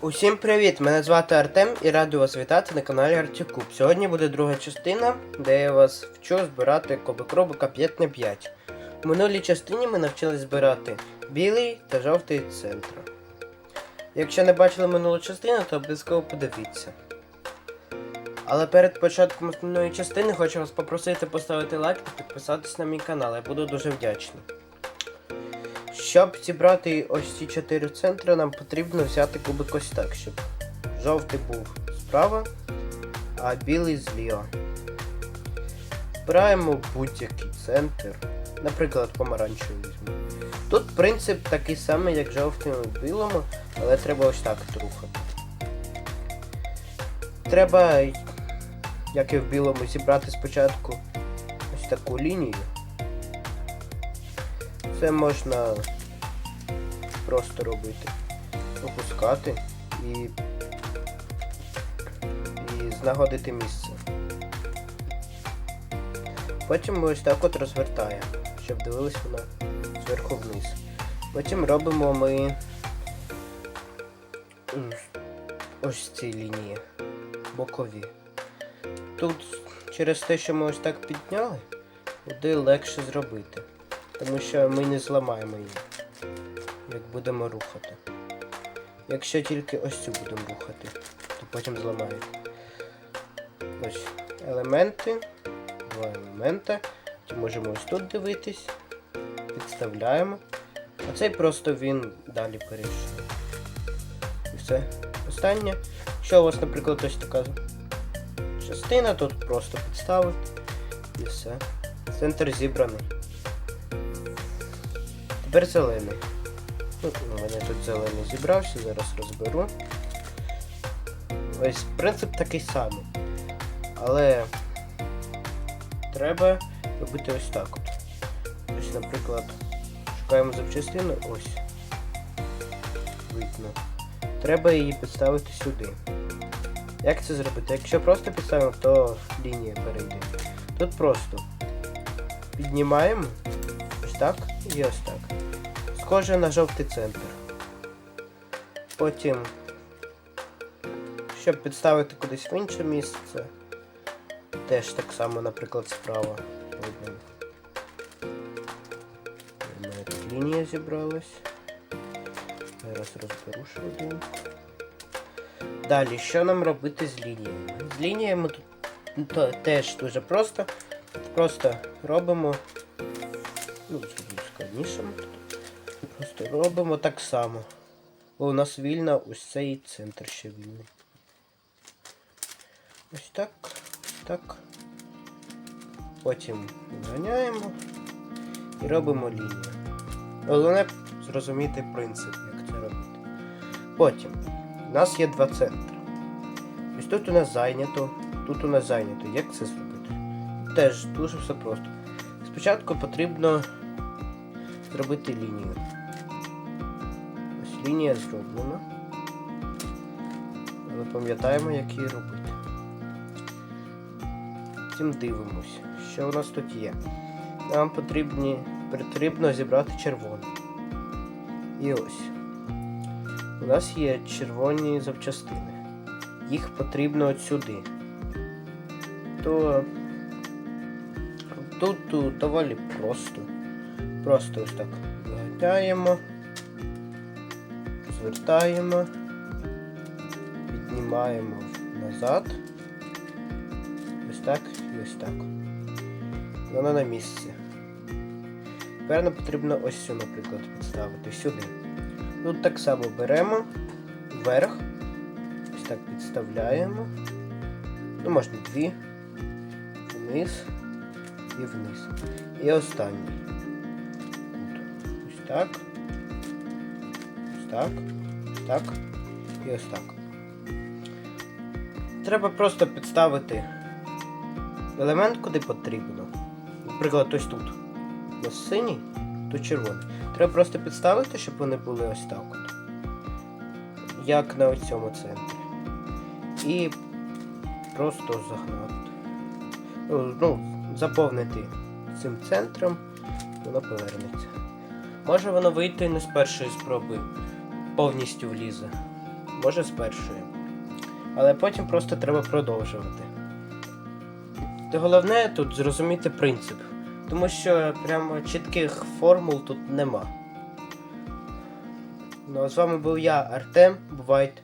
Усім привіт! Мене звати Артем і радий вас вітати на каналі Артікуб. Сьогодні буде друга частина, де я вас вчу збирати кубик Рубика 5 на 5. У минулій частині ми навчились збирати білий та жовтий центр. Якщо не бачили минулу частину, то обов'язково подивіться. Але перед початком основної частини хочу вас попросити поставити лайк та підписатись на мій канал. Я буду дуже вдячний. Щоб зібрати ось ці чотири центри, нам потрібно взяти кубик ось так, щоб жовтий був справа, а білий зліва. Збираємо будь-який центр, наприклад, помаранчевий візьмемо. Тут принцип такий самий, як жовтим і білому, але треба ось так от рухати. Треба, як і в білому, зібрати спочатку ось таку лінію. Це можна просто робити. Опускати і, і знаходити місце. Потім ми ось так от розвертаємо, щоб дивились вона зверху вниз. Потім робимо ми ось ці лінії бокові. Тут через те, що ми ось так підняли, буде легше зробити тому що ми не зламаємо її, як будемо рухати. Якщо тільки ось цю будемо рухати, то потім зламаємо. Ось елементи, два елемента. Ті можемо ось тут дивитись, підставляємо. А цей просто він далі перейшов. І все. Останнє. Що у вас, наприклад, ось така частина, тут просто підставити і все. Центр зібраний. Тепер зелений. Ну, у мене тут зелений зібрався, зараз розберу. Ось принцип такий самий. Але треба робити ось так от. Ось, наприклад, шукаємо запчастину, ось. Видно. Треба її підставити сюди. Як це зробити? Якщо просто підставимо, то лінія перейде. Тут просто піднімаємо ось так і ось так. Схоже на жовтий центр. Потім, щоб підставити кудись в інше місце, теж так само, наприклад, справа. У мене лінія зібралась. Зараз розберу один. Далі, що нам робити з лініями? З лініями тут теж дуже просто. Просто робимо. Ну, складнішим. Просто робимо так само. Бо у нас вільно ось цей центр ще вільний. Ось так, ось так. Потім зганяємо і робимо лінію. Головне зрозуміти принцип, як це робити. Потім у нас є два центри. Ось тут у нас зайнято, тут у нас зайнято. Як це зробити? Теж дуже все просто. Спочатку потрібно зробити лінію. Лінія зроблена. Але пам'ятаємо, як її робити. Потім дивимося, що у нас тут є. Нам потрібні, потрібно зібрати червоний. І ось. У нас є червоні запчастини. Їх потрібно от сюди. То тут, доволі просто. Просто ось так виготяємо, звертаємо, піднімаємо назад. Ось так і ось так. Воно на місці. Тепер нам потрібно ось цю, наприклад, підставити сюди. Тут так само беремо вверх, ось так підставляємо. Ну, можна дві, вниз і вниз. І останній. Ось так. Ось так. Так. І ось так. Треба просто підставити елемент куди потрібно. Наприклад, ось тут. Ось синій, тут червоний. Треба просто підставити, щоб вони були ось так от. Як на цьому центрі. І просто загнати. Ну, ну, заповнити цим центром, воно повернеться. Може воно вийти не з першої спроби повністю влізе. може з першої. Але потім просто треба продовжувати. Та головне тут зрозуміти принцип, тому що прямо чітких формул тут нема. Ну а з вами був я, Артем. Бувайте.